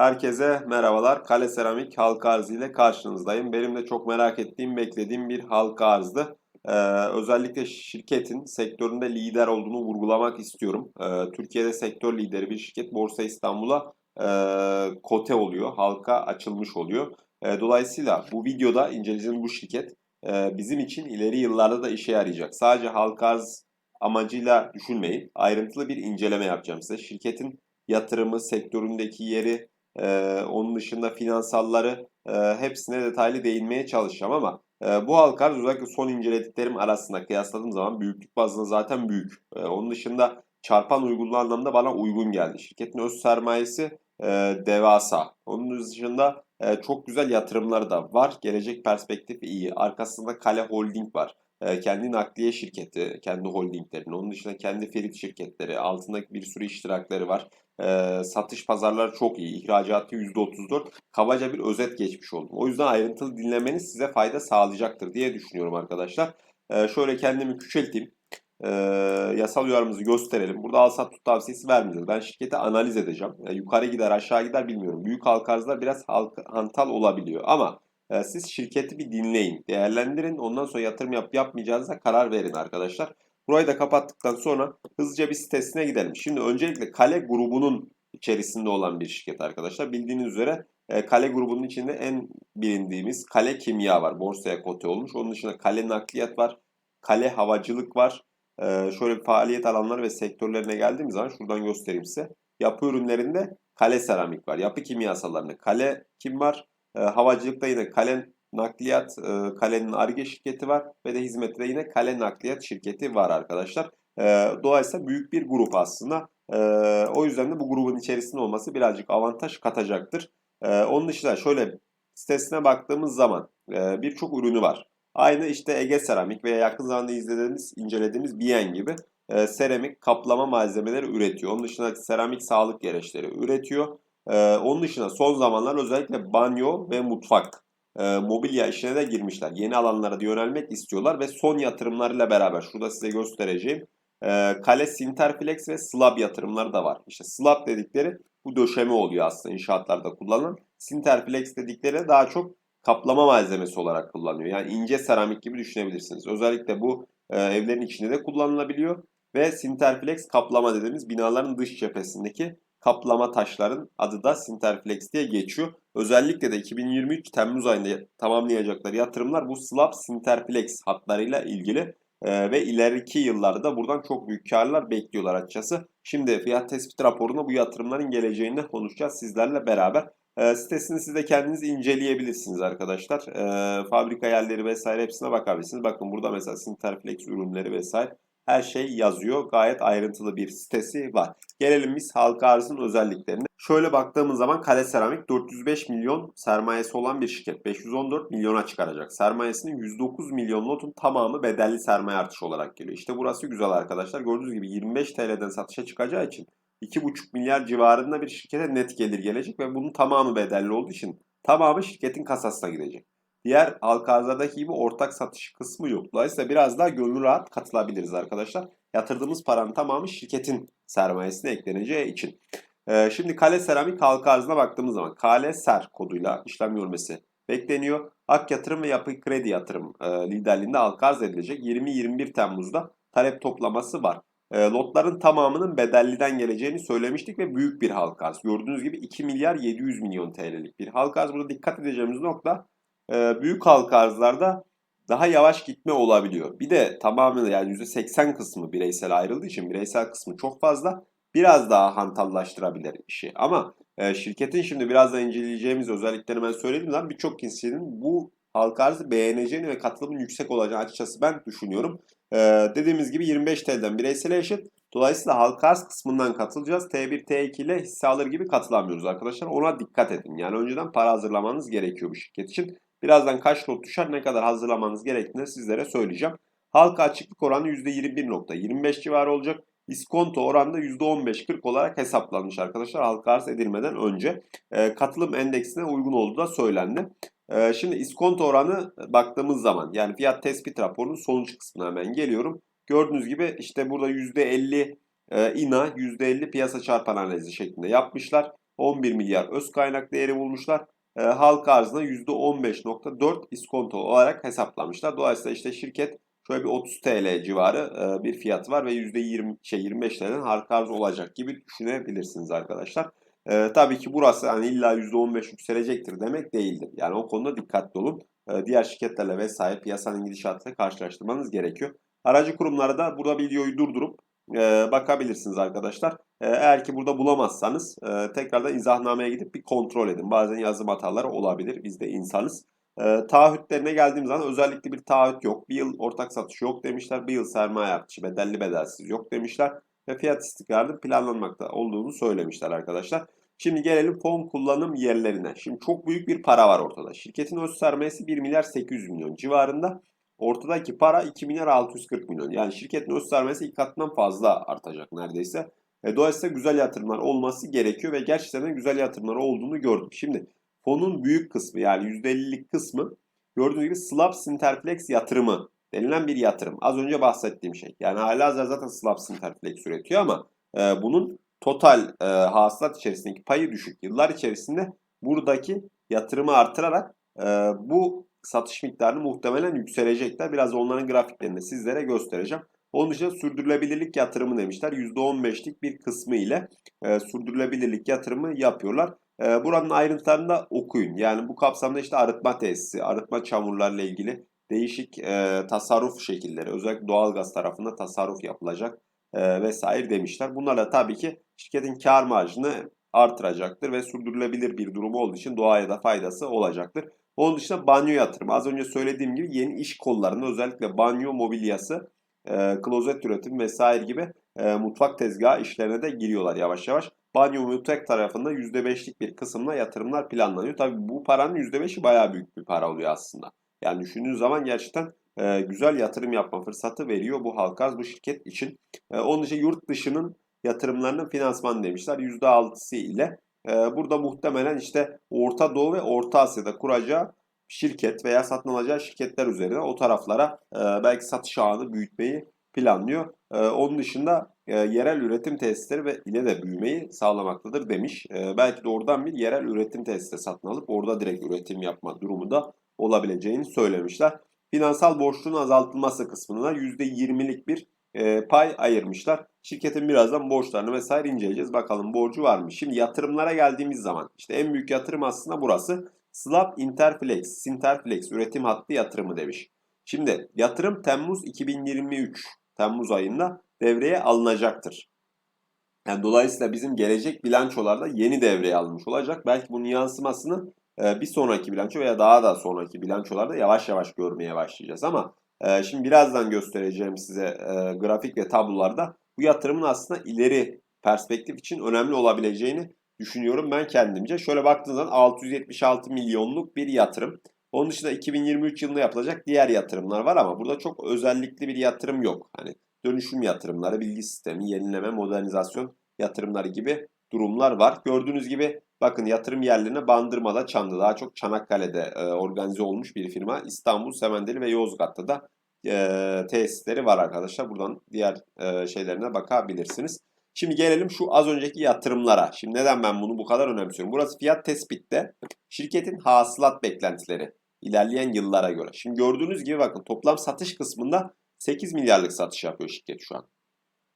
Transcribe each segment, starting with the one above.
Herkese merhabalar. Kale Seramik halka arzı ile karşınızdayım. Benim de çok merak ettiğim, beklediğim bir halka arzdı. Ee, özellikle şirketin sektöründe lider olduğunu vurgulamak istiyorum. Ee, Türkiye'de sektör lideri bir şirket Borsa İstanbul'a e, kote oluyor, halka açılmış oluyor. E, dolayısıyla bu videoda inceleyeceğimiz bu şirket e, bizim için ileri yıllarda da işe yarayacak. Sadece halka arz amacıyla düşünmeyin. Ayrıntılı bir inceleme yapacağım size. Şirketin yatırımı, sektöründeki yeri, ee, onun dışında finansalları e, hepsine detaylı değinmeye çalışacağım ama e, bu halka arz özellikle son incelediklerim arasında kıyasladığım zaman büyüklük bazında zaten büyük. E, onun dışında çarpan uygunluğu anlamda bana uygun geldi. Şirketin öz sermayesi e, devasa. Onun dışında e, çok güzel yatırımları da var. Gelecek perspektifi iyi. Arkasında Kale Holding var. E, kendi nakliye şirketi, kendi holdinglerinin, onun dışında kendi ferit şirketleri, altındaki bir sürü iştirakları var. E, satış pazarları çok iyi. İhracatı %34. Kabaca bir özet geçmiş oldum. O yüzden ayrıntılı dinlemeniz size fayda sağlayacaktır diye düşünüyorum arkadaşlar. E, şöyle kendimi küçülteyim. E, yasal uyarımızı gösterelim. Burada al sat tut tavsiyesi vermeyeceğiz. Ben şirketi analiz edeceğim. E, yukarı gider aşağı gider bilmiyorum. Büyük halka arzlar biraz halk, hantal olabiliyor. Ama e, siz şirketi bir dinleyin. Değerlendirin. Ondan sonra yatırım yap yapmayacağınıza karar verin arkadaşlar. Burayı da kapattıktan sonra hızlıca bir sitesine gidelim. Şimdi öncelikle Kale grubunun içerisinde olan bir şirket arkadaşlar. Bildiğiniz üzere e, Kale grubunun içinde en bilindiğimiz Kale Kimya var. Borsaya kote olmuş. Onun dışında Kale Nakliyat var. Kale Havacılık var. E, şöyle bir faaliyet alanları ve sektörlerine geldiğimiz zaman şuradan göstereyim size. Yapı ürünlerinde Kale Seramik var. Yapı kimyasallarında Kale Kim var. E, havacılıkta yine Kale Nakliyat e, Kale'nin ARGE şirketi var ve de hizmette yine Kale Nakliyat şirketi var arkadaşlar. E, dolayısıyla büyük bir grup aslında. E, o yüzden de bu grubun içerisinde olması birazcık avantaj katacaktır. E, onun dışında şöyle sitesine baktığımız zaman e, birçok ürünü var. Aynı işte Ege Seramik veya yakın zamanda izlediğimiz, incelediğimiz Biyen gibi e, seramik kaplama malzemeleri üretiyor. Onun dışında seramik sağlık gereçleri üretiyor. E, onun dışında son zamanlar özellikle banyo ve mutfak e, mobilya işine de girmişler. Yeni alanlara da yönelmek istiyorlar ve son yatırımlarıyla beraber şurada size göstereceğim e, Kale Sinterflex ve Slab yatırımları da var. İşte Slab dedikleri bu döşeme oluyor aslında inşaatlarda kullanılan. Sinterflex dedikleri daha çok kaplama malzemesi olarak kullanılıyor. Yani ince seramik gibi düşünebilirsiniz. Özellikle bu e, evlerin içinde de kullanılabiliyor. Ve Sinterflex kaplama dediğimiz binaların dış cephesindeki kaplama taşların adı da Sinterflex diye geçiyor. Özellikle de 2023 Temmuz ayında tamamlayacakları yatırımlar bu slab Sinterflex hatlarıyla ilgili ee, ve ileriki yıllarda buradan çok büyük karlar bekliyorlar açıkçası. Şimdi fiyat tespit raporunda bu yatırımların geleceğini konuşacağız sizlerle beraber. E, sitesini siz de kendiniz inceleyebilirsiniz arkadaşlar. E, fabrika yerleri vesaire hepsine bakabilirsiniz. Bakın burada mesela Sinterflex ürünleri vesaire her şey yazıyor. Gayet ayrıntılı bir sitesi var. Gelelim biz halka arzın özelliklerine. Şöyle baktığımız zaman Kale Seramik 405 milyon sermayesi olan bir şirket. 514 milyona çıkaracak. Sermayesinin 109 milyon notun tamamı bedelli sermaye artışı olarak geliyor. İşte burası güzel arkadaşlar. Gördüğünüz gibi 25 TL'den satışa çıkacağı için 2,5 milyar civarında bir şirkete net gelir gelecek ve bunun tamamı bedelli olduğu için tamamı şirketin kasasına gidecek. Diğer halka arzlardaki gibi ortak satış kısmı yok. Dolayısıyla biraz daha gönül rahat katılabiliriz arkadaşlar. Yatırdığımız paranın tamamı şirketin sermayesine ekleneceği için. Ee, şimdi Kale Seramik halka baktığımız zaman Kale Ser koduyla işlem görmesi bekleniyor. Ak Yatırım ve Yapı Kredi Yatırım e, liderliğinde halka edilecek. 20-21 Temmuz'da talep toplaması var. E, lotların tamamının bedelliden geleceğini söylemiştik ve büyük bir halka arz. Gördüğünüz gibi 2 milyar 700 milyon TL'lik bir halka arz. Burada dikkat edeceğimiz nokta e, büyük halka arzlarda daha yavaş gitme olabiliyor. Bir de tamamen yani %80 kısmı bireysel ayrıldığı için bireysel kısmı çok fazla biraz daha hantallaştırabilir işi. Ama e, şirketin şimdi biraz da inceleyeceğimiz özellikleri ben söyledim zaman birçok kişinin bu halka arzı beğeneceğini ve katılımın yüksek olacağını açıkçası ben düşünüyorum. E, dediğimiz gibi 25 TL'den bireysel eşit. Dolayısıyla halka arz kısmından katılacağız. T1, T2 ile hisse alır gibi katılamıyoruz arkadaşlar. Ona dikkat edin. Yani önceden para hazırlamanız gerekiyor bu şirket için. Birazdan kaç lot düşer ne kadar hazırlamanız gerektiğini sizlere söyleyeceğim. Halka açıklık oranı %21.25 civarı olacak. İskonto oranı da %15-40 olarak hesaplanmış arkadaşlar halka arz edilmeden önce. E, katılım endeksine uygun olduğu da söylendi. E, şimdi iskonto oranı baktığımız zaman yani fiyat tespit raporunun sonuç kısmına hemen geliyorum. Gördüğünüz gibi işte burada %50 e, INA, %50 piyasa çarpan analizi şeklinde yapmışlar. 11 milyar öz kaynak değeri bulmuşlar. E, halka arzına %15.4 iskonto olarak hesaplamışlar. Dolayısıyla işte şirket şöyle bir 30 TL civarı e, bir fiyatı var ve %20 şey 25 TL'den halka arz olacak gibi düşünebilirsiniz arkadaşlar. E, tabii ki burası hani illa %15 yükselecektir demek değildir. Yani o konuda dikkatli olun. E, diğer şirketlerle vesaire piyasanın gidişatıyla karşılaştırmanız gerekiyor. Aracı kurumları da burada videoyu durdurup e, bakabilirsiniz arkadaşlar. E, eğer ki burada bulamazsanız e, tekrardan izahnameye gidip bir kontrol edin. Bazen yazım hataları olabilir. Biz de insanız. E, taahhütlerine geldiğim zaman özellikle bir taahhüt yok. Bir yıl ortak satış yok demişler. Bir yıl sermaye artışı bedelli bedelsiz yok demişler. Ve fiyat istikrarının planlanmakta olduğunu söylemişler arkadaşlar. Şimdi gelelim fon kullanım yerlerine. Şimdi çok büyük bir para var ortada. Şirketin öz sermayesi 1 milyar 800 milyon civarında. Ortadaki para 2 milyar 640 milyon. Yani şirketin öz sermayesi ilk katından fazla artacak neredeyse. E, dolayısıyla güzel yatırımlar olması gerekiyor ve gerçekten de güzel yatırımlar olduğunu gördük. Şimdi fonun büyük kısmı yani %50'lik kısmı gördüğünüz gibi Slab Sinterflex yatırımı denilen bir yatırım. Az önce bahsettiğim şey. Yani hala zaten Slab Sinterflex üretiyor ama e, bunun total e, hasılat içerisindeki payı düşük. Yıllar içerisinde buradaki yatırımı artırarak e, bu satış miktarını muhtemelen yükselecekler. Biraz onların grafiklerini sizlere göstereceğim. Onun dışında sürdürülebilirlik yatırımı demişler. %15'lik bir kısmı ile e, sürdürülebilirlik yatırımı yapıyorlar. E, buranın ayrıntılarını da okuyun. Yani bu kapsamda işte arıtma tesisi, arıtma çamurlarla ilgili değişik e, tasarruf şekilleri, özellikle doğalgaz tarafında tasarruf yapılacak e, vesaire demişler. Bunlarla tabii ki şirketin kar marjını artıracaktır ve sürdürülebilir bir durumu olduğu için doğaya da faydası olacaktır. Onun dışında banyo yatırımı. Az önce söylediğim gibi yeni iş kollarında özellikle banyo mobilyası, e, klozet üretim vesaire gibi e, mutfak tezgahı işlerine de giriyorlar yavaş yavaş. Banyo mutfak tarafında %5'lik bir kısımla yatırımlar planlanıyor. Tabii bu paranın %5'i bayağı büyük bir para oluyor aslında. Yani düşündüğünüz zaman gerçekten e, güzel yatırım yapma fırsatı veriyor bu halka bu şirket için. E, onun için yurt dışının yatırımlarının finansman demişler %6'sı ile. E, burada muhtemelen işte Orta Doğu ve Orta Asya'da kuracağı şirket veya satın alacağı şirketler üzerine o taraflara e, belki satış ağını büyütmeyi planlıyor. E, onun dışında e, yerel üretim tesisleri ve ile de büyümeyi sağlamaktadır demiş. E, belki de oradan bir yerel üretim tesisi satın alıp orada direkt üretim yapma durumu da olabileceğini söylemişler. Finansal borçluğun azaltılması kısmına %20'lik bir e, pay ayırmışlar. Şirketin birazdan borçlarını vesaire inceleyeceğiz. Bakalım borcu var mı? Şimdi yatırımlara geldiğimiz zaman işte en büyük yatırım aslında burası. Slab Interflex, Sinterflex üretim hattı yatırımı demiş. Şimdi yatırım Temmuz 2023 Temmuz ayında devreye alınacaktır. Yani dolayısıyla bizim gelecek bilançolarda yeni devreye alınmış olacak. Belki bunun yansımasını bir sonraki bilanço veya daha da sonraki bilançolarda yavaş yavaş görmeye başlayacağız. Ama şimdi birazdan göstereceğim size grafik ve tablolarda bu yatırımın aslında ileri perspektif için önemli olabileceğini düşünüyorum ben kendimce. Şöyle baktığınız zaman 676 milyonluk bir yatırım. Onun dışında 2023 yılında yapılacak diğer yatırımlar var ama burada çok özellikli bir yatırım yok. Hani dönüşüm yatırımları, bilgi sistemi, yenileme, modernizasyon yatırımları gibi durumlar var. Gördüğünüz gibi bakın yatırım yerlerine Bandırma'da, Çam'da daha çok Çanakkale'de e, organize olmuş bir firma. İstanbul, Semendeli ve Yozgat'ta da e, tesisleri var arkadaşlar. Buradan diğer e, şeylerine bakabilirsiniz. Şimdi gelelim şu az önceki yatırımlara. Şimdi neden ben bunu bu kadar önemsiyorum? Burası fiyat tespitte şirketin hasılat beklentileri ilerleyen yıllara göre. Şimdi gördüğünüz gibi bakın toplam satış kısmında 8 milyarlık satış yapıyor şirket şu an.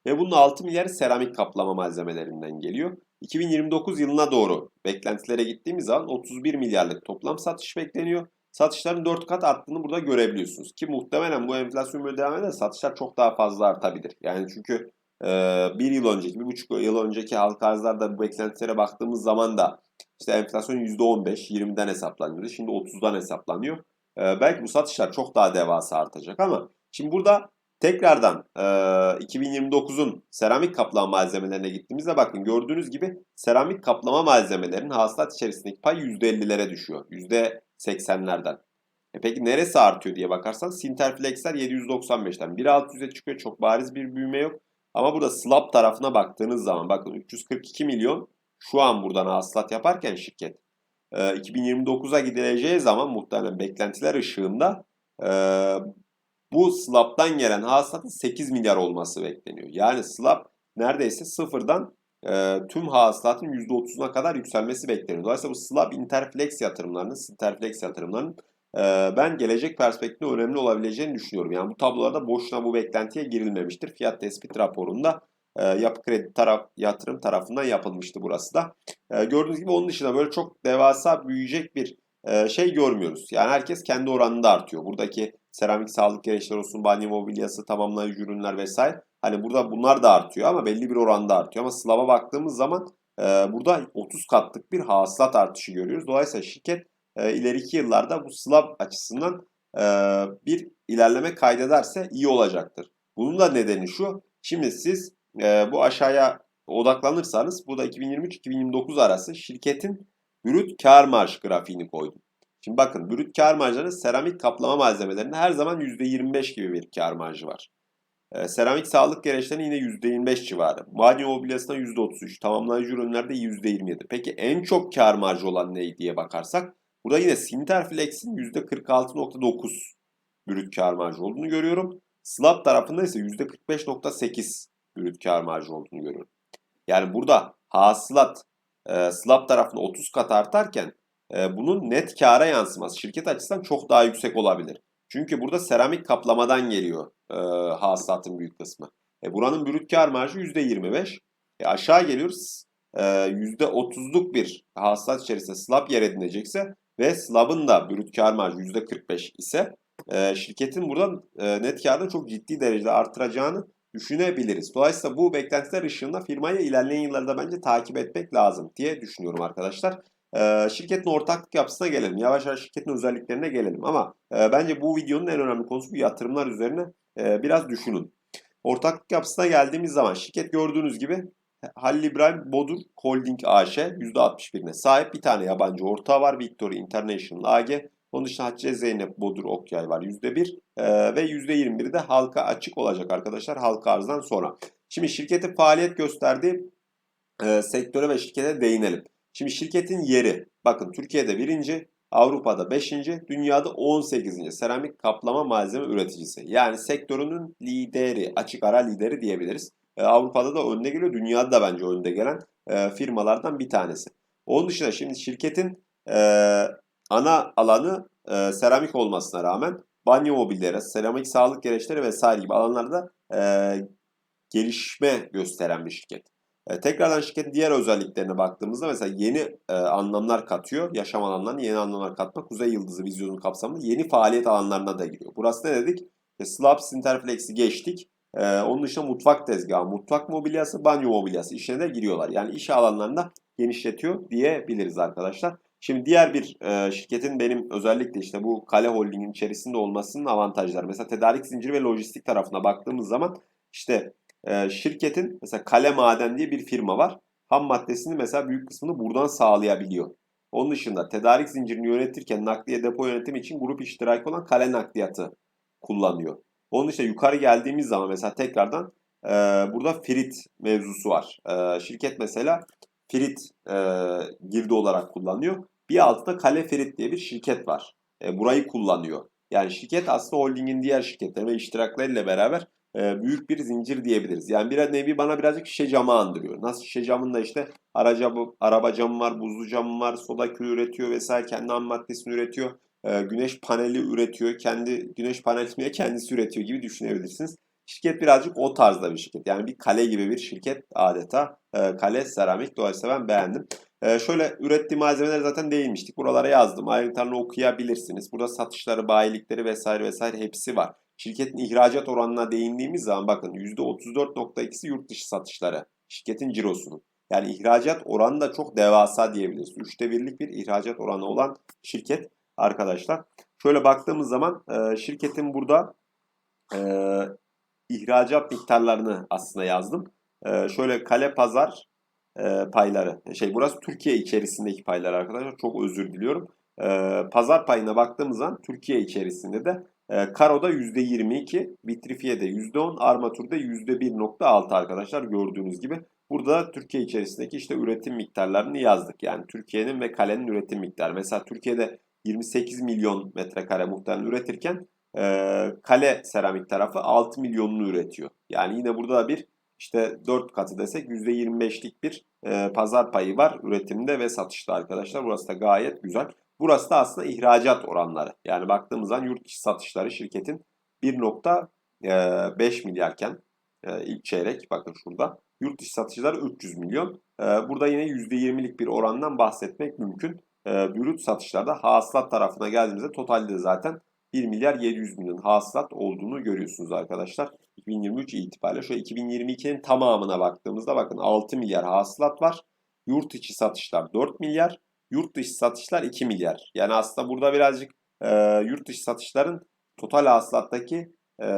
Ve bunun 6 milyarı seramik kaplama malzemelerinden geliyor. 2029 yılına doğru beklentilere gittiğimiz zaman 31 milyarlık toplam satış bekleniyor. Satışların 4 kat arttığını burada görebiliyorsunuz. Ki muhtemelen bu enflasyon böyle devam eder satışlar çok daha fazla artabilir. Yani çünkü e, bir yıl önceki, bir buçuk yıl önceki halka arzlarda bu beklentilere baktığımız zaman da işte enflasyon %15, 20'den hesaplanıyordu. Şimdi 30'dan hesaplanıyor. E, belki bu satışlar çok daha devasa artacak ama şimdi burada tekrardan e, 2029'un seramik kaplama malzemelerine gittiğimizde bakın gördüğünüz gibi seramik kaplama malzemelerinin hasılat içerisindeki pay %50'lere düşüyor. %80'lerden. E peki neresi artıyor diye bakarsan Sinterflex'ler 795'ten 1.600'e çıkıyor. Çok bariz bir büyüme yok. Ama burada slab tarafına baktığınız zaman bakın 342 milyon şu an buradan hasılat yaparken şirket 2029'a gidileceği zaman muhtemelen beklentiler ışığında bu slab'dan gelen hasılatın 8 milyar olması bekleniyor. Yani slab neredeyse sıfırdan e, tüm hasılatın %30'una kadar yükselmesi bekleniyor. Dolayısıyla bu slab interflex yatırımlarının, interflex yatırımlarının e, ben gelecek perspektifinde önemli olabileceğini düşünüyorum. Yani bu tablolarda boşuna bu beklentiye girilmemiştir. Fiyat tespit raporunda e, yapı kredi taraf, yatırım tarafından yapılmıştı burası da. E, gördüğünüz gibi onun dışında böyle çok devasa büyüyecek bir e, şey görmüyoruz. Yani herkes kendi oranında artıyor. Buradaki seramik sağlık gereçleri olsun, banyo mobilyası, tamamlayıcı ürünler vesaire. Hani burada bunlar da artıyor ama belli bir oranda artıyor. Ama Slav'a baktığımız zaman e, burada 30 katlık bir hasılat artışı görüyoruz. Dolayısıyla şirket e, ileriki yıllarda bu Slav açısından e, bir ilerleme kaydederse iyi olacaktır. Bunun da nedeni şu. Şimdi siz e, bu aşağıya odaklanırsanız bu da 2023-2029 arası şirketin brüt kar marj grafiğini koydum. Şimdi bakın brüt kar marjları seramik kaplama malzemelerinde her zaman %25 gibi bir kar marjı var. E, seramik sağlık gereçlerinin yine %25 civarı. Banyo mobilyasında %33. Tamamlayıcı ürünlerde %27. Peki en çok kar marjı olan ne diye bakarsak burada yine Sinterflex'in %46.9 brüt kar marjı olduğunu görüyorum. Slab tarafında ise %45.8 brüt kar marjı olduğunu görüyorum. Yani burada hasılat e, slab tarafında 30 kat artarken e, bunun net kara yansıması şirket açısından çok daha yüksek olabilir. Çünkü burada seramik kaplamadan geliyor e, hasılatın büyük kısmı. E, buranın brüt kar marjı %25. E, aşağı geliyoruz. E, %30'luk bir hasılat içerisinde slab yer edinecekse ve slabın da brüt kar marjı %45 ise e, şirketin buradan e, net karını çok ciddi derecede artıracağını düşünebiliriz. Dolayısıyla bu beklentiler ışığında firmayı ilerleyen yıllarda bence takip etmek lazım diye düşünüyorum arkadaşlar. Ee, şirketin ortaklık yapısına gelelim. Yavaş yavaş şirketin özelliklerine gelelim. Ama e, bence bu videonun en önemli konusu bu yatırımlar üzerine e, biraz düşünün. Ortaklık yapısına geldiğimiz zaman şirket gördüğünüz gibi Halil İbrahim Bodur Holding AŞ %61'ine sahip bir tane yabancı ortağı var. Victory International AG. Onun dışında Hatice Zeynep Bodur Okyay var %1 e, ve %21'i de halka açık olacak arkadaşlar halka arzdan sonra. Şimdi şirketin faaliyet gösterdiği e, sektöre ve şirkete değinelim. Şimdi şirketin yeri bakın Türkiye'de birinci, Avrupa'da 5. Dünyada 18. seramik kaplama malzeme üreticisi. Yani sektörünün lideri, açık ara lideri diyebiliriz. E, Avrupa'da da önde geliyor, dünyada da bence önde gelen e, firmalardan bir tanesi. Onun dışında şimdi şirketin e, ana alanı e, seramik olmasına rağmen banyo mobilleri, seramik sağlık gereçleri vesaire gibi alanlarda e, gelişme gösteren bir şirket. E, tekrardan şirketin diğer özelliklerine baktığımızda mesela yeni e, anlamlar katıyor. Yaşam alanlarına yeni anlamlar katmak Kuzey Yıldızı vizyonun kapsamında yeni faaliyet alanlarına da giriyor. Burası ne dedik? E, Slabs Interflex'i geçtik. E, onun dışında mutfak tezgahı, mutfak mobilyası, banyo mobilyası işine de giriyorlar. Yani iş alanlarında genişletiyor diyebiliriz arkadaşlar. Şimdi diğer bir e, şirketin benim özellikle işte bu Kale Holding'in içerisinde olmasının avantajları. Mesela tedarik zinciri ve lojistik tarafına baktığımız zaman işte e, şirketin mesela Kale Maden diye bir firma var. Ham maddesini mesela büyük kısmını buradan sağlayabiliyor. Onun dışında tedarik zincirini yönetirken nakliye depo yönetimi için grup iştiraki olan Kale Nakliyatı kullanıyor. Onun dışında yukarı geldiğimiz zaman mesela tekrardan e, burada Frit mevzusu var. E, şirket mesela Frit e, girdi olarak kullanıyor. Bir altta Kale Ferit diye bir şirket var. E, burayı kullanıyor. Yani şirket aslında holdingin diğer şirketleri ve iştiraklarıyla beraber e, büyük bir zincir diyebiliriz. Yani bir nevi bana birazcık şişe camı andırıyor. Nasıl şişe camında işte araca, araba camı var, buzlu camı var, soda külü üretiyor vesaire kendi ham maddesini üretiyor. E, güneş paneli üretiyor. Kendi güneş paneli kendisi üretiyor gibi düşünebilirsiniz. Şirket birazcık o tarzda bir şirket. Yani bir kale gibi bir şirket adeta. E, kale seramik. Dolayısıyla ben beğendim. Şöyle ürettiği malzemeler zaten değinmiştik. Buralara yazdım. Ayrıntılarını okuyabilirsiniz. Burada satışları, bayilikleri vesaire vesaire hepsi var. Şirketin ihracat oranına değindiğimiz zaman bakın %34.2'si yurt dışı satışları. Şirketin cirosunun. Yani ihracat oranı da çok devasa diyebiliriz. Üçte birlik bir ihracat oranı olan şirket arkadaşlar. Şöyle baktığımız zaman e, şirketin burada e, ihracat miktarlarını aslında yazdım. E, şöyle kale pazar payları. Şey burası Türkiye içerisindeki paylar arkadaşlar. Çok özür diliyorum. Pazar payına baktığımız zaman Türkiye içerisinde de e, Karo'da %22, Vitrifiye'de %10, Armatur'da %1.6 arkadaşlar gördüğünüz gibi. Burada Türkiye içerisindeki işte üretim miktarlarını yazdık. Yani Türkiye'nin ve kalenin üretim miktarı. Mesela Türkiye'de 28 milyon metrekare muhtemelen üretirken e, kale seramik tarafı 6 milyonunu üretiyor. Yani yine burada da bir işte 4 katı desek %25'lik bir e, pazar payı var üretimde ve satışta arkadaşlar. Burası da gayet güzel. Burası da aslında ihracat oranları. Yani baktığımız zaman yurt dışı satışları şirketin 1.5 milyarken e, ilk çeyrek bakın şurada. Yurt dışı satışları 300 milyon. E, burada yine %20'lik bir orandan bahsetmek mümkün. E, brüt satışlarda hasılat tarafına geldiğimizde totalde zaten 1 milyar 700 milyon hasılat olduğunu görüyorsunuz arkadaşlar. 2023 itibariyle. Şöyle 2022'nin tamamına baktığımızda bakın 6 milyar hasılat var. Yurt içi satışlar 4 milyar. Yurt dışı satışlar 2 milyar. Yani aslında burada birazcık e, yurt dışı satışların total hasılattaki e,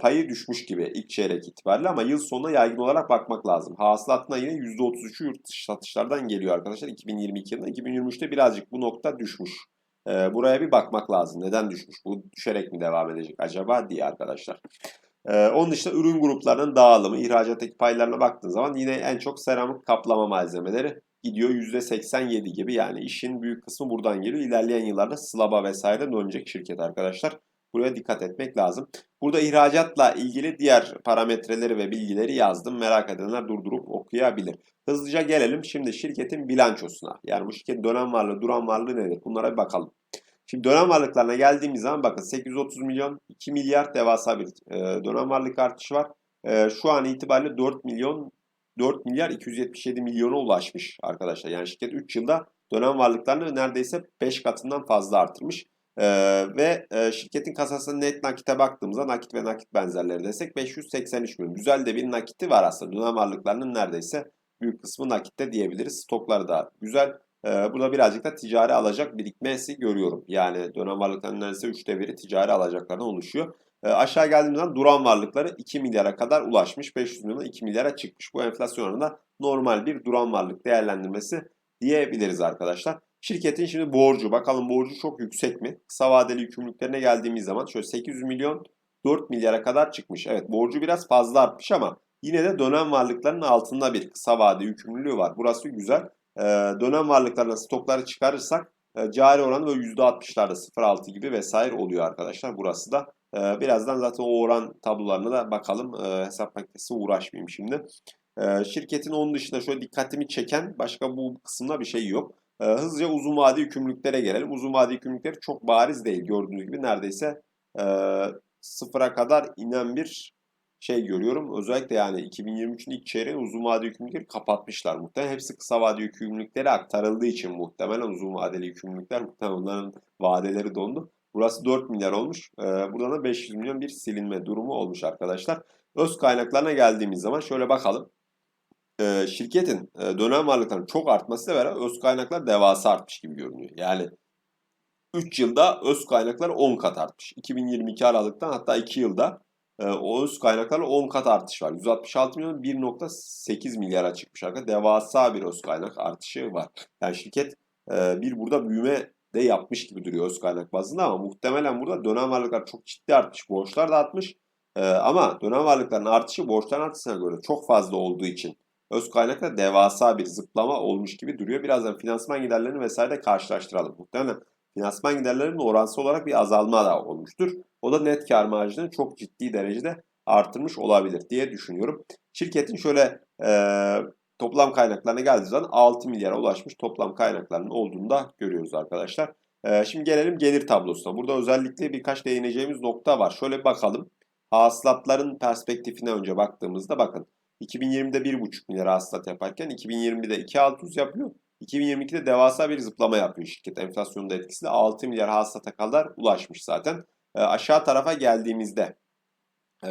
payı düşmüş gibi ilk çeyrek itibariyle ama yıl sonuna yaygın olarak bakmak lazım. Hasılatına yine %33'ü yurt dışı satışlardan geliyor arkadaşlar 2022 yılında. 2023'te birazcık bu nokta düşmüş. E, buraya bir bakmak lazım. Neden düşmüş? Bu düşerek mi devam edecek acaba diye arkadaşlar. Ee, onun dışında ürün gruplarının dağılımı, ihracattaki paylarına baktığın zaman yine en çok seramik kaplama malzemeleri gidiyor %87 gibi. Yani işin büyük kısmı buradan geliyor. İlerleyen yıllarda slaba vesaire dönecek şirket arkadaşlar. Buraya dikkat etmek lazım. Burada ihracatla ilgili diğer parametreleri ve bilgileri yazdım. Merak edenler durdurup okuyabilir. Hızlıca gelelim şimdi şirketin bilançosuna. Yani bu şirketin dönem varlığı, duran varlığı nedir? Bunlara bir bakalım. Şimdi dönem varlıklarına geldiğimiz zaman bakın 830 milyon 2 milyar devasa bir e, dönem varlık artışı var. E, şu an itibariyle 4 milyon 4 milyar 277 milyona ulaşmış arkadaşlar. Yani şirket 3 yılda dönem varlıklarını neredeyse 5 katından fazla artırmış. E, ve e, şirketin kasasına net nakite baktığımızda nakit ve nakit benzerleri desek 583 milyon. Güzel de bir nakiti var aslında. Dönem varlıklarının neredeyse büyük kısmı nakitte diyebiliriz. Stokları da güzel. Ee, burada birazcık da ticari alacak birikmesi görüyorum. Yani dönem varlıklarının neredeyse üçte biri ticari alacaklardan oluşuyor. Ee, aşağı geldiğimiz zaman duran varlıkları 2 milyara kadar ulaşmış. 500 milyondan 2 milyara çıkmış. Bu enflasyon oranında normal bir duran varlık değerlendirmesi diyebiliriz arkadaşlar. Şirketin şimdi borcu, bakalım borcu çok yüksek mi? Kısa vadeli yükümlülüklerine geldiğimiz zaman şöyle 800 milyon 4 milyara kadar çıkmış. Evet borcu biraz fazla artmış ama yine de dönem varlıklarının altında bir kısa vade yükümlülüğü var. Burası güzel. Ee, dönem varlıklarına stokları çıkarırsak e, cari oranı böyle %60'larda 0.6 gibi vesaire oluyor arkadaşlar. Burası da e, birazdan zaten o oran tablolarına da bakalım. E, hesap makinesi uğraşmayayım şimdi. şirketin onun dışında şöyle dikkatimi çeken başka bu kısımda bir şey yok. hızlıca uzun vade yükümlülüklere gelelim. Uzun vade yükümlülükleri çok bariz değil gördüğünüz gibi neredeyse sıfıra kadar inen bir şey görüyorum. Özellikle yani 2023'ün ilk çeyreği uzun vadeli yükümlülükleri kapatmışlar muhtemelen. Hepsi kısa vadeli yükümlülükleri aktarıldığı için muhtemelen uzun vadeli yükümlülükler muhtemelen onların vadeleri dondu. Burası 4 milyar olmuş. Ee, buradan da 500 milyon bir silinme durumu olmuş arkadaşlar. Öz kaynaklarına geldiğimiz zaman şöyle bakalım. Ee, şirketin e, dönem varlıklarının çok artmasıyla beraber öz kaynaklar devasa artmış gibi görünüyor. Yani 3 yılda öz kaynaklar 10 kat artmış. 2022 Aralık'tan hatta 2 yılda e, öz kaynaklarla 10 kat artış var. 166 milyon 1.8 milyara çıkmış arkadaşlar. Devasa bir öz kaynak artışı var. Yani şirket e, bir burada büyüme de yapmış gibi duruyor öz kaynak bazında ama muhtemelen burada dönem varlıklar çok ciddi artmış. Borçlar da artmış. E, ama dönem varlıkların artışı borçların artışına göre çok fazla olduğu için öz kaynakla devasa bir zıplama olmuş gibi duruyor. Birazdan finansman giderlerini vesaire karşılaştıralım. Muhtemelen finansman giderlerinin oransı olarak bir azalma da olmuştur. O da net kar marjını çok ciddi derecede artırmış olabilir diye düşünüyorum. Şirketin şöyle e, toplam kaynaklarına geldiği zaman 6 milyara ulaşmış toplam kaynaklarının olduğunu da görüyoruz arkadaşlar. E, şimdi gelelim gelir tablosuna. Burada özellikle birkaç değineceğimiz nokta var. Şöyle bakalım. Hasılatların perspektifine önce baktığımızda bakın. 2020'de 1,5 milyar hasılat yaparken 2020'de 2,600 yapıyor. 2022'de devasa bir zıplama yapıyor şirket. Enflasyonun da etkisiyle 6 milyar hasılata kadar ulaşmış zaten. E, aşağı tarafa geldiğimizde e,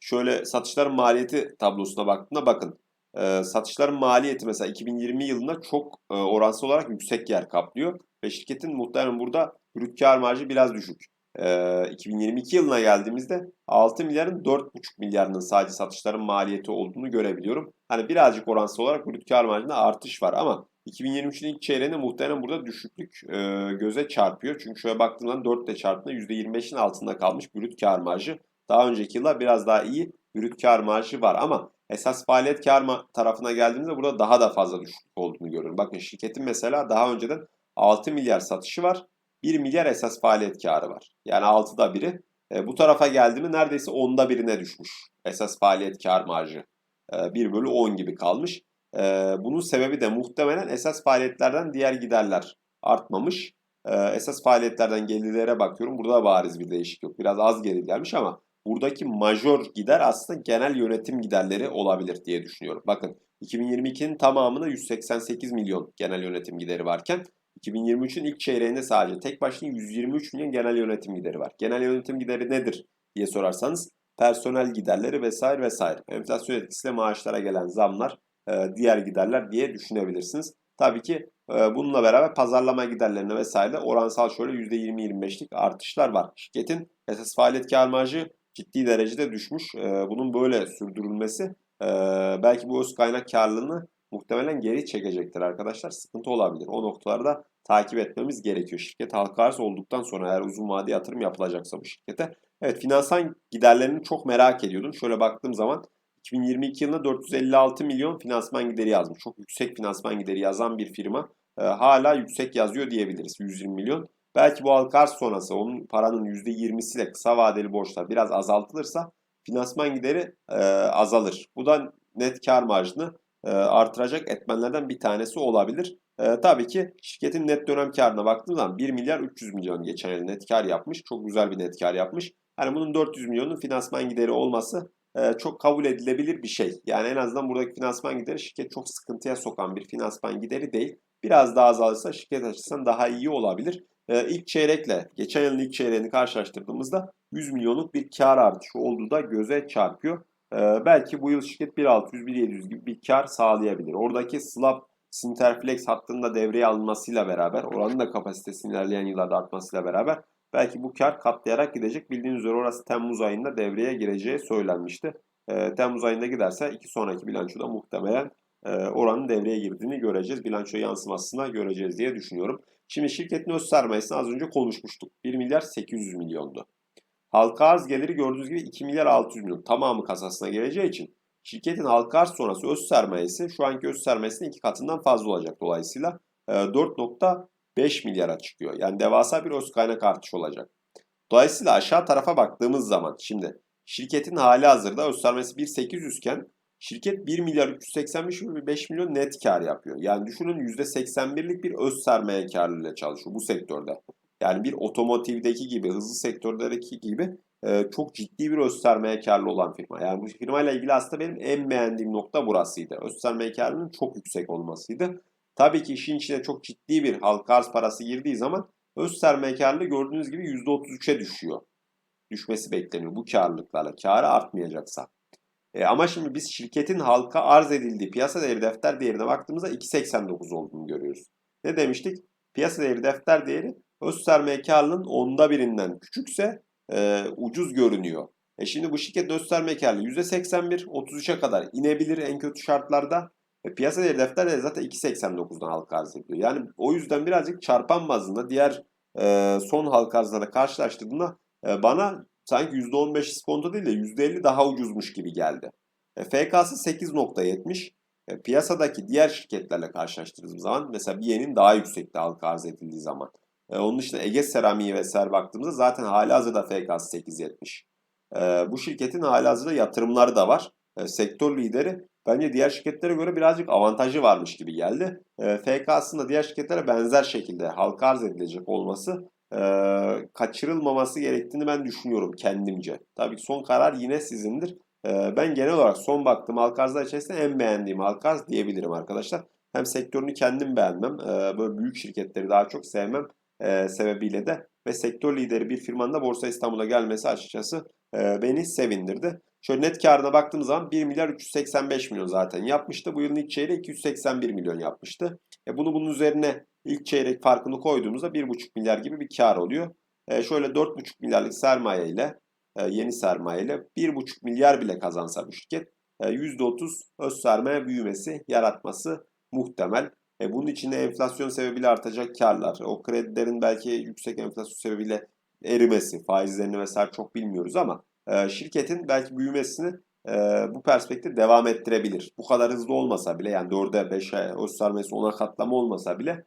şöyle satışların maliyeti tablosuna baktığında bakın. E, satışların maliyeti mesela 2020 yılında çok e, oransal olarak yüksek yer kaplıyor. Ve şirketin muhtemelen burada brüt kar marjı biraz düşük. E, 2022 yılına geldiğimizde 6 milyarın 4,5 milyarının sadece satışların maliyeti olduğunu görebiliyorum. Hani birazcık oransal olarak brüt kar marjında artış var ama 2023'ün ilk çeyreğinde muhtemelen burada düşüklük e, göze çarpıyor. Çünkü şöyle baktığımda 4 ile çarptığında %25'in altında kalmış brüt kar marjı. Daha önceki yıllar biraz daha iyi brüt kar marjı var ama esas faaliyet kar tarafına geldiğimizde burada daha da fazla düşüklük olduğunu görüyorum. Bakın şirketin mesela daha önceden 6 milyar satışı var. 1 milyar esas faaliyet karı var. Yani 6'da biri. E, bu tarafa geldi mi neredeyse onda birine düşmüş. Esas faaliyet kar marjı. E, 1 bölü 10 gibi kalmış. E, bunun sebebi de muhtemelen esas faaliyetlerden diğer giderler artmamış. E, esas faaliyetlerden gelirlere bakıyorum. Burada bariz bir değişik yok. Biraz az gelir gelmiş ama buradaki majör gider aslında genel yönetim giderleri olabilir diye düşünüyorum. Bakın 2022'nin tamamında 188 milyon genel yönetim gideri varken 2023'ün ilk çeyreğinde sadece tek başına 123 milyon genel yönetim gideri var. Genel yönetim gideri nedir diye sorarsanız personel giderleri vesaire vesaire. Enflasyon etkisiyle maaşlara gelen zamlar, diğer giderler diye düşünebilirsiniz. Tabii ki bununla beraber pazarlama giderlerine vesaire oransal şöyle %20-25'lik artışlar var. Şirketin esas faaliyet kar marjı ciddi derecede düşmüş. Bunun böyle sürdürülmesi belki bu öz kaynak karlılığını muhtemelen geri çekecektir arkadaşlar. Sıkıntı olabilir. O noktalarda takip etmemiz gerekiyor. Şirket halka arz olduktan sonra eğer uzun vade yatırım yapılacaksa bu şirkete. Evet finansal giderlerini çok merak ediyordum. Şöyle baktığım zaman 2022 yılında 456 milyon finansman gideri yazmış. Çok yüksek finansman gideri yazan bir firma. E, hala yüksek yazıyor diyebiliriz 120 milyon. Belki bu halka arz sonrası onun paranın %20'siyle kısa vadeli borçlar biraz azaltılırsa finansman gideri e, azalır. Bu da net kar marjını e, artıracak etmenlerden bir tanesi olabilir. E, tabii ki şirketin net dönem karına baktığımız zaman 1 milyar 300 milyon geçen yıl net kar yapmış. Çok güzel bir net kar yapmış. Yani bunun 400 milyonun finansman gideri olması e, çok kabul edilebilir bir şey. Yani en azından buradaki finansman gideri şirket çok sıkıntıya sokan bir finansman gideri değil. Biraz daha azalırsa şirket açısından daha iyi olabilir. E, ilk çeyrekle geçen yılın ilk çeyreğini karşılaştırdığımızda 100 milyonluk bir kar artışı olduğu da göze çarpıyor. E, belki bu yıl şirket 1.600-1.700 gibi bir kar sağlayabilir. Oradaki slab Sinterflex hattında devreye alınmasıyla beraber oranın da kapasitesinin ilerleyen yıllarda artmasıyla beraber belki bu kar katlayarak gidecek. Bildiğiniz üzere orası Temmuz ayında devreye gireceği söylenmişti. E, Temmuz ayında giderse iki sonraki bilançoda muhtemelen e, oranın devreye girdiğini göreceğiz. Bilanço yansımasına göreceğiz diye düşünüyorum. Şimdi şirketin öz sermayesini az önce konuşmuştuk. 1 milyar 800 milyondu. Halka arz geliri gördüğünüz gibi 2 milyar 600 milyon tamamı kasasına geleceği için şirketin halka arz sonrası öz sermayesi şu anki öz sermayesinin iki katından fazla olacak dolayısıyla 4.5 milyara çıkıyor. Yani devasa bir öz kaynak artışı olacak. Dolayısıyla aşağı tarafa baktığımız zaman şimdi şirketin hali hazırda öz sermayesi 1.800 iken şirket 1 milyar 385 milyon net kar yapıyor. Yani düşünün %81'lik bir öz sermaye karlılığıyla çalışıyor bu sektörde. Yani bir otomotivdeki gibi, hızlı sektördeki gibi e, çok ciddi bir öz sermaye karlı olan firma. Yani bu firmayla ilgili aslında benim en beğendiğim nokta burasıydı. Öz sermaye karlılığının çok yüksek olmasıydı. Tabii ki işin içine çok ciddi bir halka arz parası girdiği zaman öz sermaye karlılığı gördüğünüz gibi %33'e düşüyor. Düşmesi bekleniyor bu karlılıklarla. Karı artmayacaksa. E, ama şimdi biz şirketin halka arz edildiği piyasa değeri defter değerine baktığımızda 2.89 olduğunu görüyoruz. Ne demiştik? Piyasa değeri defter değeri öz sermaye karlılığının onda birinden küçükse e, ucuz görünüyor. E şimdi bu şirket öz sermaye karlılığı %81, 33'e kadar inebilir en kötü şartlarda. E, piyasa değeri defter değeri zaten 2.89'dan halka arz ediyor. Yani o yüzden birazcık çarpan bazında diğer e, son halka arzlarla karşılaştırdığımda e, bana sanki %15 iskonto değil de %50 daha ucuzmuş gibi geldi. E, FK'sı 8.70. E, piyasadaki diğer şirketlerle karşılaştırdığımız zaman mesela Biye'nin daha yüksekte halka arz edildiği zaman. E, onun dışında Ege Seramiği vesaire baktığımızda zaten hala hazırda FK'sı 8.70. E, bu şirketin hala hazırda yatırımları da var. E, sektör lideri bence diğer şirketlere göre birazcık avantajı varmış gibi geldi. E, FK'sında diğer şirketlere benzer şekilde halka arz edilecek olması e, kaçırılmaması gerektiğini ben düşünüyorum kendimce. Tabii son karar yine sizindir. E, ben genel olarak son baktığım halka arzlar içerisinde en beğendiğim halka arz diyebilirim arkadaşlar. Hem sektörünü kendim beğenmem, e, böyle büyük şirketleri daha çok sevmem sebebiyle de ve sektör lideri bir firmanın da Borsa İstanbul'a gelmesi açıkçası beni sevindirdi. Şöyle net karına baktığımız zaman 1 milyar 385 milyon zaten yapmıştı. Bu yılın ilk çeyreği 281 milyon yapmıştı. E bunu bunun üzerine ilk çeyrek farkını koyduğumuzda 1,5 milyar gibi bir kar oluyor. E şöyle 4,5 milyarlık sermaye ile e, yeni sermaye ile 1,5 milyar bile kazansa bu şirket e, %30 öz sermaye büyümesi yaratması muhtemel. E bunun içinde enflasyon sebebiyle artacak karlar, o kredilerin belki yüksek enflasyon sebebiyle erimesi, faizlerini vesaire çok bilmiyoruz ama e, şirketin belki büyümesini e, bu perspektif devam ettirebilir. Bu kadar hızlı olmasa bile yani 4'e 5'e öz sermayesi 10'a katlama olmasa bile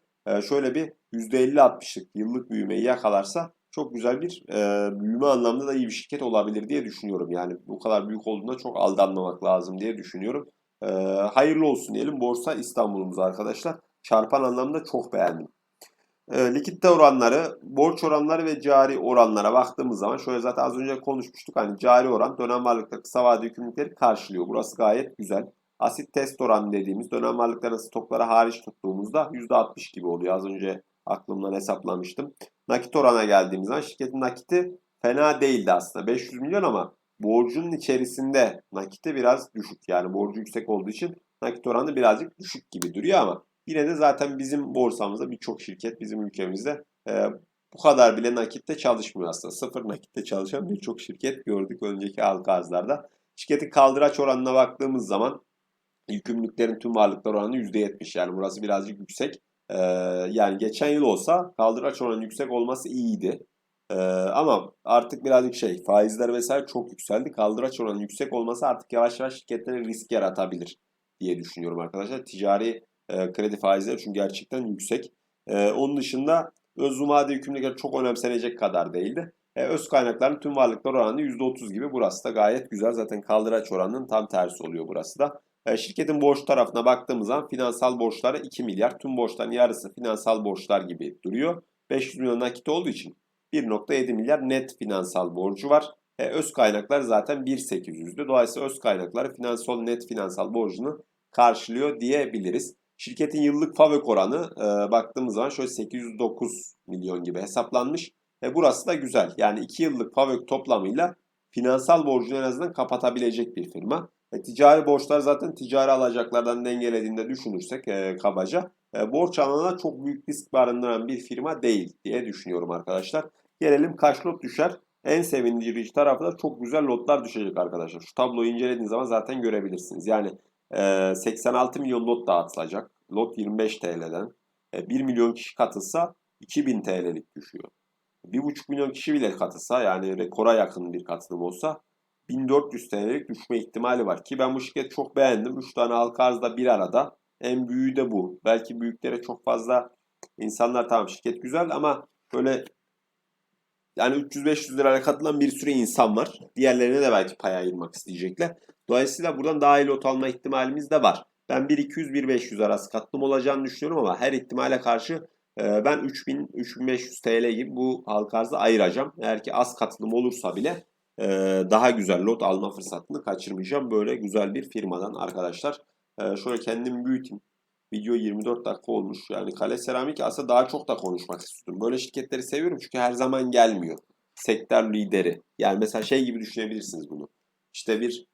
şöyle bir %50-60'lık yıllık büyümeyi yakalarsa çok güzel bir e, büyüme anlamda da iyi bir şirket olabilir diye düşünüyorum. Yani bu kadar büyük olduğunda çok aldanmamak lazım diye düşünüyorum. E, hayırlı olsun diyelim Borsa İstanbul'umuz arkadaşlar. Çarpan anlamda çok beğendim. E, likidite oranları, borç oranları ve cari oranlara baktığımız zaman şöyle zaten az önce konuşmuştuk. Hani cari oran dönem varlıkta kısa vade yükümlülükleri karşılıyor. Burası gayet güzel. Asit test oranı dediğimiz dönem varlıkların stokları hariç tuttuğumuzda %60 gibi oluyor. Az önce aklımdan hesaplamıştım. Nakit orana geldiğimiz zaman şirketin nakiti fena değildi aslında. 500 milyon ama borcunun içerisinde nakiti biraz düşük. Yani borcu yüksek olduğu için nakit oranı birazcık düşük gibi duruyor ama yine de zaten bizim borsamızda birçok şirket bizim ülkemizde e, bu kadar bile nakitte çalışmıyor aslında. Sıfır nakitte çalışan birçok şirket gördük önceki halka arzlarda. Şirketin kaldıraç oranına baktığımız zaman yükümlülüklerin tüm varlıklar oranı %70 yani burası birazcık yüksek. Ee, yani geçen yıl olsa kaldıraç oranı yüksek olması iyiydi. Ee, ama artık birazcık şey faizler vesaire çok yükseldi. Kaldıraç oranı yüksek olması artık yavaş yavaş şirketlere risk yaratabilir diye düşünüyorum arkadaşlar. Ticari e, kredi faizleri çünkü gerçekten yüksek. E, onun dışında öz vade yükümlülükler çok önemsenecek kadar değildi. E, öz kaynakların tüm varlıklar oranı %30 gibi. Burası da gayet güzel. Zaten kaldıraç oranının tam tersi oluyor burası da. E, şirketin borç tarafına baktığımız zaman finansal borçları 2 milyar. Tüm borçların yarısı finansal borçlar gibi duruyor. 500 milyon nakit olduğu için 1.7 milyar net finansal borcu var. E, öz kaynaklar zaten 1.800'dü. Dolayısıyla öz kaynakları finansal net finansal borcunu karşılıyor diyebiliriz. Şirketin yıllık FAVÖK oranı e, baktığımız zaman şöyle 809 milyon gibi hesaplanmış. E, burası da güzel. Yani 2 yıllık FAVÖK toplamıyla finansal borcunu en azından kapatabilecek bir firma. E, ticari borçlar zaten ticari alacaklardan dengelediğinde düşünürsek e, kabaca e, borç alana çok büyük risk barındıran bir firma değil diye düşünüyorum arkadaşlar. Gelelim kaç lot düşer? En sevindirici tarafı da çok güzel lotlar düşecek arkadaşlar. Şu tabloyu incelediğiniz zaman zaten görebilirsiniz. Yani e, 86 milyon lot dağıtılacak. Lot 25 TL'den. E, 1 milyon kişi katılsa 2000 TL'lik düşüyor. 1,5 milyon kişi bile katılsa yani rekora yakın bir katılım olsa 1400 TL'lik düşme ihtimali var. Ki ben bu şirketi çok beğendim. 3 tane halka arzda bir arada. En büyüğü de bu. Belki büyüklere çok fazla insanlar tamam şirket güzel ama böyle yani 300-500 liraya katılan bir sürü insan var. Diğerlerine de belki pay ayırmak isteyecekler. Dolayısıyla buradan daha iyi lot alma ihtimalimiz de var. Ben 1-200-1-500 arası katılım olacağını düşünüyorum ama her ihtimale karşı e, ben 3000-3500 TL gibi bu halka arzı ayıracağım. Eğer ki az katılım olursa bile daha güzel lot alma fırsatını kaçırmayacağım. Böyle güzel bir firmadan arkadaşlar. E, şöyle kendim büyüteyim. Video 24 dakika olmuş. Yani Kale Seramik aslında daha çok da konuşmak istiyorum. Böyle şirketleri seviyorum çünkü her zaman gelmiyor. Sektör lideri. Yani mesela şey gibi düşünebilirsiniz bunu. İşte bir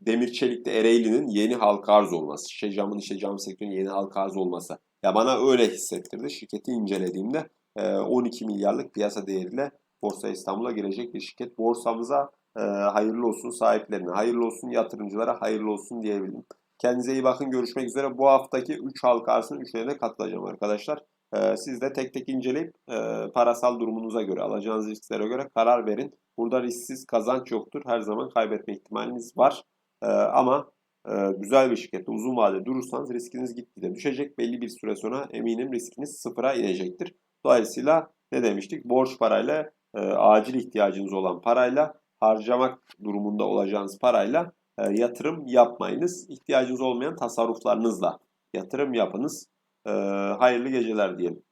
Demir Çelik'te Ereğli'nin yeni halka arz olması. Şişe camın işte cam sektörünün yeni halka arz olması. Ya bana öyle hissettirdi. Şirketi incelediğimde 12 milyarlık piyasa değeriyle Borsa İstanbul'a girecek bir şirket. Borsamıza hayırlı olsun sahiplerine, hayırlı olsun yatırımcılara, hayırlı olsun diyebilirim. Kendinize iyi bakın. Görüşmek üzere. Bu haftaki 3 halka arzının 3'lerine katılacağım arkadaşlar. Siz de tek tek inceleyip parasal durumunuza göre, alacağınız risklere göre karar verin. Burada risksiz kazanç yoktur. Her zaman kaybetme ihtimaliniz var. Ama güzel bir şirkette uzun vadede durursanız riskiniz gitgide düşecek. Belli bir süre sonra eminim riskiniz sıfıra inecektir. Dolayısıyla ne demiştik? Borç parayla, acil ihtiyacınız olan parayla, harcamak durumunda olacağınız parayla yatırım yapmayınız. İhtiyacınız olmayan tasarruflarınızla yatırım yapınız. Hayırlı geceler diyelim.